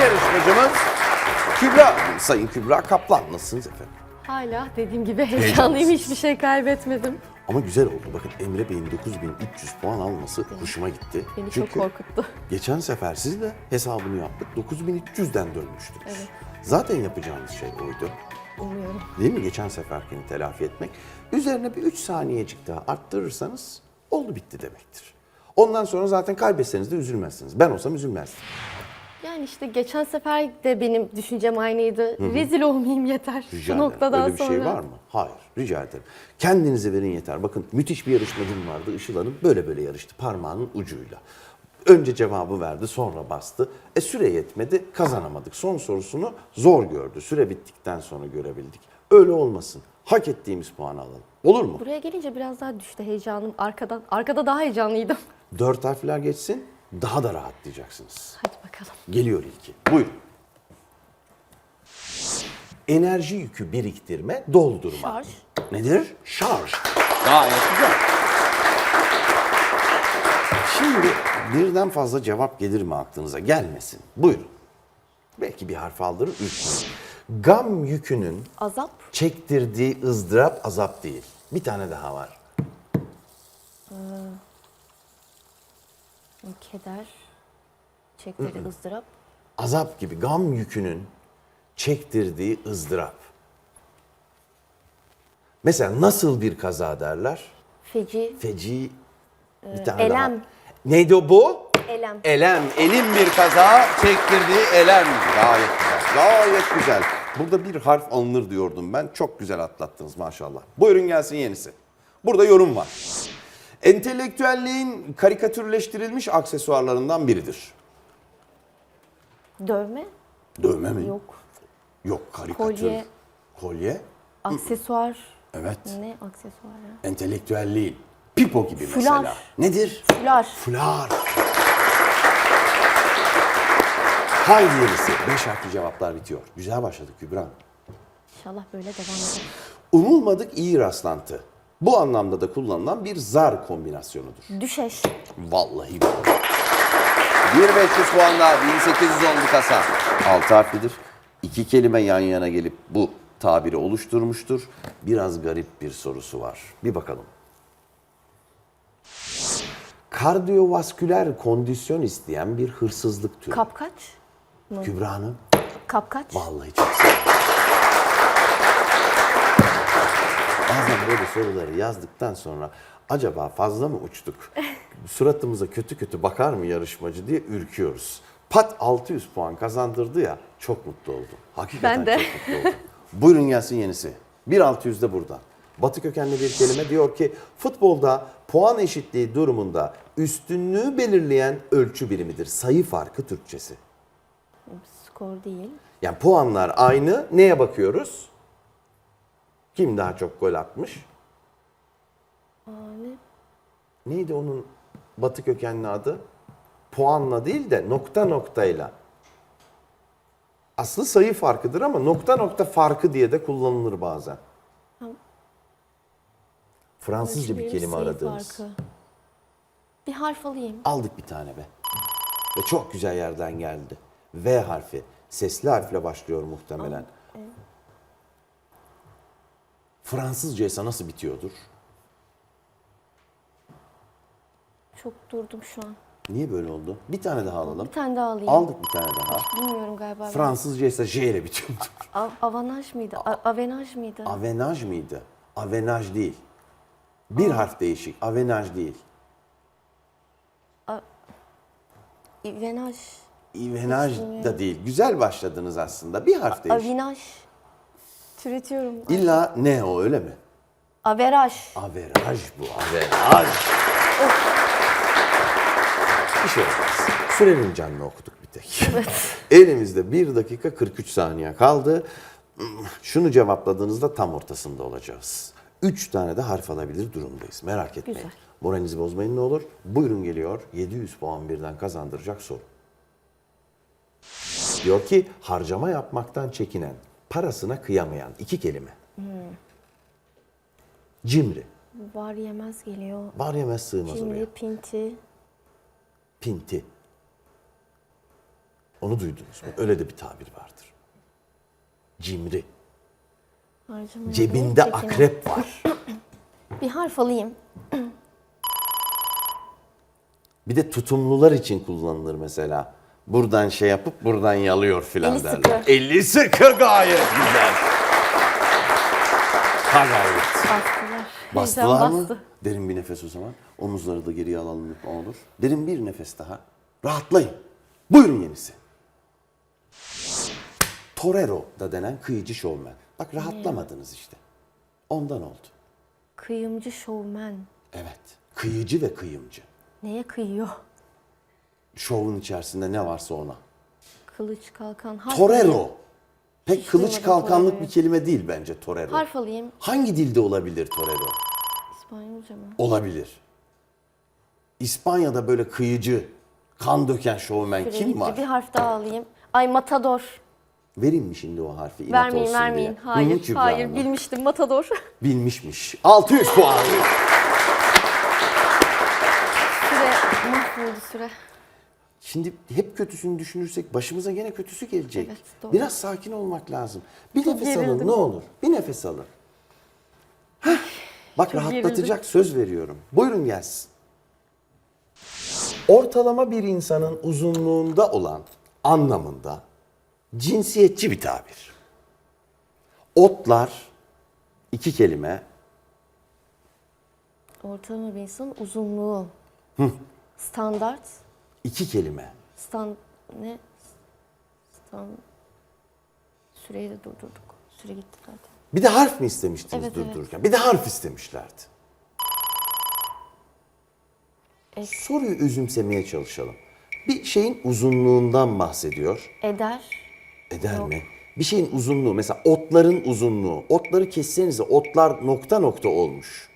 yarışmacımız Kübra. Sayın Kübra Kaplan. Nasılsınız efendim? Hala dediğim gibi heyecanlıyım. Hiçbir şey kaybetmedim. Ama güzel oldu. Bakın Emre Bey'in 9300 puan alması hoşuma gitti. Beni Çünkü çok korkuttu. geçen sefer siz de hesabını yaptık. 9300'den dönmüştünüz. Zaten yapacağınız şey oydu. Umuyorum. Değil mi? Geçen seferkini telafi etmek. Üzerine bir 3 saniyecik daha arttırırsanız oldu bitti demektir. Ondan sonra zaten kaybetseniz de üzülmezsiniz. Ben olsam üzülmezdim. Yani işte geçen sefer de benim düşüncem aynıydı. Rezil olmayayım yeter. Rica ederim. noktadan Öyle bir sonra. şey var mı? Hayır. Rica ederim. Kendinize verin yeter. Bakın müthiş bir yarışmacım vardı. Işıl Hanım böyle böyle yarıştı parmağının ucuyla. Önce cevabı verdi sonra bastı. E süre yetmedi kazanamadık. Son sorusunu zor gördü. Süre bittikten sonra görebildik. Öyle olmasın. Hak ettiğimiz puanı alalım. Olur mu? Buraya gelince biraz daha düştü heyecanım. Arkadan, arkada daha heyecanlıydım. Dört harfler geçsin daha da rahatlayacaksınız. Hadi bakalım. Geliyor ilki. Buyurun. Enerji yükü biriktirme, doldurma. Şarj. Nedir? Şarj. Gayet güzel. Şimdi birden fazla cevap gelir mi aklınıza? Gelmesin. Buyurun. Belki bir harf aldırır, ürkmeyin. Gam yükünün Azap. çektirdiği ızdırap azap değil. Bir tane daha var. Keder. Çekleri ızdırap. Azap gibi gam yükünün çektirdiği ızdırap. Mesela nasıl bir kaza derler? Feci. Feci bir tane elem. daha. Neydi o bu? Elem. Elem. Elim bir kaza çektirdiği elem. Gayet güzel. Gayet güzel. Burada bir harf alınır diyordum ben. Çok güzel atlattınız maşallah. Buyurun gelsin yenisi. Burada yorum var. Entelektüelliğin karikatürleştirilmiş aksesuarlarından biridir. Dövme. Dövme mi? Yok. Yok karikatür. Kolye. Kolye? Aksesuar. Evet. Ne aksesuar ya? Entelektüelliğin. Pipo gibi Fular. mesela. Nedir? Fular. Fular. Haydi yenisi. Beş harfli cevaplar bitiyor. Güzel başladık Kübra. İnşallah böyle devam eder. Umulmadık iyi rastlantı. Bu anlamda da kullanılan bir zar kombinasyonudur. Düşeş. Vallahi doğru. 1500 puanla 1800 oldu kasa. Altı harflidir. İki kelime yan yana gelip bu tabiri oluşturmuştur. Biraz garip bir sorusu var. Bir bakalım. Kardiyovasküler kondisyon isteyen bir hırsızlık türü. Kapkaç. mı? Kübra Hanım, Kapkaç. vallahi çok sevindim. Bazen böyle soruları yazdıktan sonra acaba fazla mı uçtuk? Suratımıza kötü kötü bakar mı yarışmacı diye ürküyoruz. Pat 600 puan kazandırdı ya çok mutlu oldum. Hakikaten Ben de. çok mutlu oldum. Buyurun gelsin yenisi. 1.600 de burada. Batı kökenli bir kelime diyor ki futbolda puan eşitliği durumunda üstünlüğü belirleyen ölçü birimidir. Sayı farkı Türkçesi. Skor değil. Yani puanlar aynı. Neye bakıyoruz? Kim daha çok gol atmış? Ne? Neydi onun batı kökenli adı? Puanla değil de nokta noktayla. Aslı sayı farkıdır ama nokta nokta farkı diye de kullanılır bazen. Fransızca bir kelime aradığımız. farkı. Bir harf alayım. Aldık bir tane be. Ve çok güzel yerden geldi. V harfi. Sesli harfle başlıyor muhtemelen. Fransızca ise nasıl bitiyordur? Çok durdum şu an. Niye böyle oldu? Bir tane daha alalım. Bir tane daha alayım. Aldık bir tane daha. Bilmiyorum galiba. Fransızca ise J ile bitiyordur. Av- avanaj mıydı? A- avenaj mıydı? Avenaj mıydı? Avenaj değil. Bir harf değişik. Avenaj değil. Avenaj. İvenaj da değil. Güzel başladınız aslında. Bir harf değişik. Avinaj. Türetiyorum. İlla ne o öyle mi? Averaj. Averaj bu. Averaj. Bir şey olmaz. Sürenin canını okuduk bir tek. Elimizde 1 dakika 43 saniye kaldı. Şunu cevapladığınızda tam ortasında olacağız. 3 tane de harf alabilir durumdayız. Merak etmeyin. Güzel. Moralinizi bozmayın ne olur. Buyurun geliyor 700 puan birden kazandıracak soru. Diyor ki harcama yapmaktan çekinen, parasına kıyamayan iki kelime. Cimri. Var yemez geliyor. Var yemez sığmaz oraya. Cimri, pinti. Pinti. Onu duydunuz mu? Öyle de bir tabir vardır. Cimri. Harcama Cebinde çekinin. akrep var. Bir harf alayım. Bir de tutumlular için kullanılır mesela. Buradan şey yapıp buradan yalıyor filan Eli derler. sıkı. Eli sıkı gayet güzel. Ha gayret. Bastılar Heyecan mı? bastı. Derin bir nefes o zaman. Omuzları da geriye alalım ne olur. Derin bir nefes daha. Rahatlayın. Buyurun yenisi. Torero da denen kıyıcı şovmen. Bak rahatlamadınız işte. Ondan oldu. Kıyımcı şovmen. Evet. Kıyıcı ve kıyımcı. Neye kıyıyor? Şovun içerisinde ne varsa ona. Kılıç kalkan. Torero. Pek kılıç kalkanlık bir kelime değil bence torero. Harf alayım. Hangi dilde olabilir torero? İspanyolca mı? Olabilir. İspanya'da böyle kıyıcı, kan döken şovmen kim var? Bir harf daha alayım. Ay matador. Vereyim mi şimdi o harfi? inat Vermeyin olsun vermeyin. diye? Hayır Kübra hayır Hanım. bilmiştim matador. Bilmişmiş. 600 puan. süre mahvoldu süre. Şimdi hep kötüsünü düşünürsek başımıza gene kötüsü gelecek. Evet, doğru. Biraz sakin olmak lazım. Bir Çok nefes alın gerildim. ne olur. Bir nefes alın. Heh, Bak rahatlatacak söz veriyorum. Buyurun gelsin. Ortalama bir insanın uzunluğunda olan anlamında cinsiyetçi bir tabir. Otlar iki kelime. Ortalama bir insanın uzunluğu. Standart. İki kelime. Stand ne? Stand süreyi de durdurduk. Süre gitti zaten. Bir de harf mi istemiştiniz Evet, evet. durdururken? Bir de harf istemişlerdi. Evet. Soruyu üzümsemeye çalışalım. Bir şeyin uzunluğundan bahsediyor. Eder. Eder mi? Bir şeyin uzunluğu mesela otların uzunluğu. Otları kessenize otlar nokta nokta olmuş.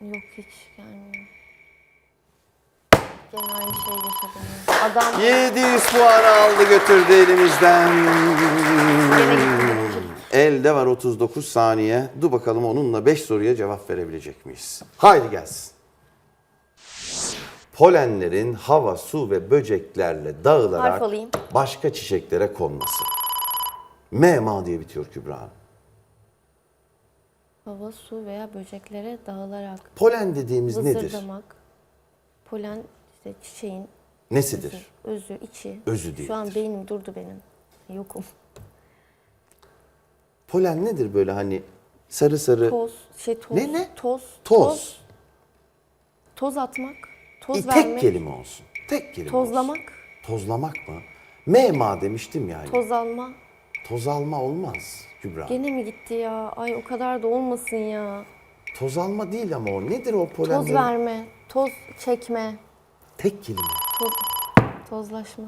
Yok hiç gelmiyor. Gene aynı yaşadım. Adam 700 puan aldı götürdü elimizden. gene gitti. Elde var 39 saniye. Dur bakalım onunla 5 soruya cevap verebilecek miyiz? Haydi gelsin. Polenlerin hava, su ve böceklerle dağılarak Harf alayım. başka çiçeklere konması. M ma diye bitiyor Kübra Hanım. Hava, su veya böceklere dağılarak. Polen dediğimiz nedir? Vızırdamak. Polen işte çiçeğin Nesidir? özü, içi. Özü Şu an değildir. beynim durdu benim. Yokum. Polen nedir böyle hani sarı sarı Toz, şey toz. Ne, ne? Toz. toz. Toz atmak. Toz E, vermek. tek kelime olsun. Tek kelime olsun. Tozlamak. Tozlamak mı? M ma demiştim yani. Toz alma. Toz alma olmaz Kübra. Gene mi gitti ya? Ay o kadar da olmasın ya. Toz alma değil ama o. Nedir o Toz polenlerin? verme. Toz çekme. Tek kelime. Toz, tozlaşma.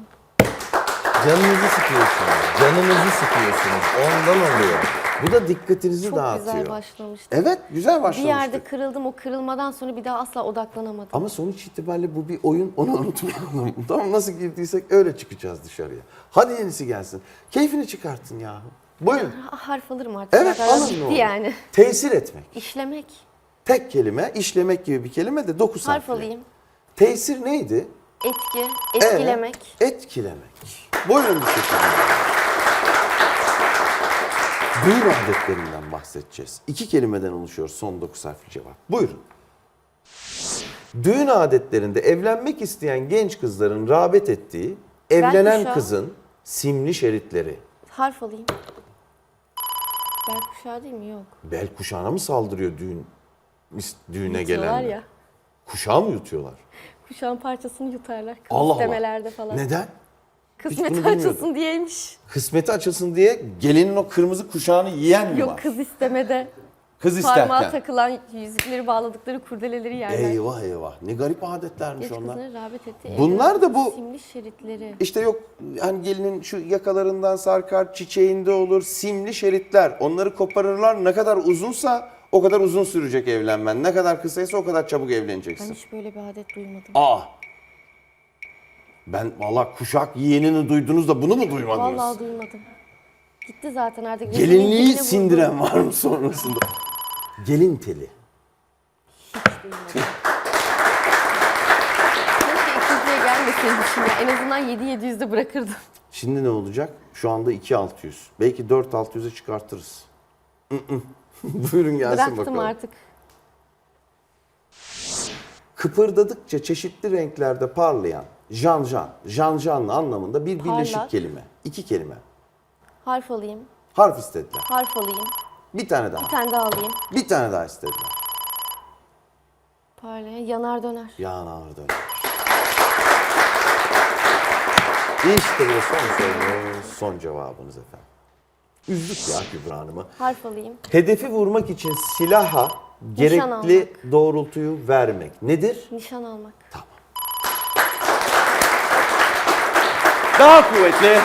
Canınızı sıkıyorsunuz. Canınızı sıkıyorsunuz. Ondan oluyor. Bu da dikkatinizi Çok dağıtıyor. güzel başlamıştı. Evet güzel Bir başlamıştık. yerde kırıldım. O kırılmadan sonra bir daha asla odaklanamadım. Ama sonuç itibariyle bu bir oyun. Onu unutmayalım. tamam nasıl girdiysek öyle çıkacağız dışarıya. Hadi yenisi gelsin. Keyfini çıkartın yahu. Buyurun. Ha, harf alırım artık. Evet alın ne olur. yani. Tesir etmek. İşlemek. Tek kelime, işlemek gibi bir kelime de dokuz Harf harfli. alayım. Tesir neydi? Etki. Evet, Etkilemek. etkilemek. Buyurun bir şekilde. Düğün adetlerinden bahsedeceğiz. İki kelimeden oluşuyor son dokuz harfli cevap. Buyurun. Düğün adetlerinde evlenmek isteyen genç kızların rağbet ettiği evlenen kuşağı. kızın simli şeritleri. Harf alayım. Bel kuşağı değil mi? Yok. Bel kuşağına mı saldırıyor düğün düğüne gelenler? ya. Kuşağı mı yutuyorlar? Kuşağın parçasını yutarlar. Allah Allah. falan. Neden? Kısmet açılsın diyeymiş. Kısmeti açılsın diye gelinin o kırmızı kuşağını yiyen mi Yok var? kız istemede. Kız Parmağa isterken. takılan yüzükleri bağladıkları kurdeleleri yerler. Eyvah eyvah. Ne garip adetlermiş Genç onlar. rağbet etti. Bunlar da bu- Simli şeritleri. İşte yok hani gelinin şu yakalarından sarkar, çiçeğinde olur, simli şeritler. Onları koparırlar. Ne kadar uzunsa o kadar uzun sürecek evlenmen. Ne kadar kısaysa o kadar çabuk Ben evleneceksin. hiç böyle bir adet duymadım. Aa. Ben valla kuşak yiyenini duydunuz da bunu mu duymadınız? Vallahi duymadım. Gitti zaten artık. Gelinliği sindiren var mı sonrasında? Gelin teli. Keşke ikinciye istediğim ya. En azından 7700'de bırakırdım. Şimdi ne olacak? Şu anda 2600. Belki 4600'e çıkartırız. Hı hı. Buyurun gelsin Bıraktım bakalım. artık. Kıpırdadıkça çeşitli renklerde parlayan janjan, janjanlı anlamında bir birleşik Parlak. kelime. İki kelime. Harf alayım. Harf istediler. Harf alayım. Bir tane daha. Bir tane daha alayım. Bir tane daha istediler. Parlayan yanar döner. Yanar döner. İşte bu son sorunuz, son cevabınız efendim. Üzdük ya Kübra Hanım'ı. Harf alayım. Hedefi vurmak için silaha gerekli almak. doğrultuyu vermek nedir? Nişan almak. Daha kuvvetli.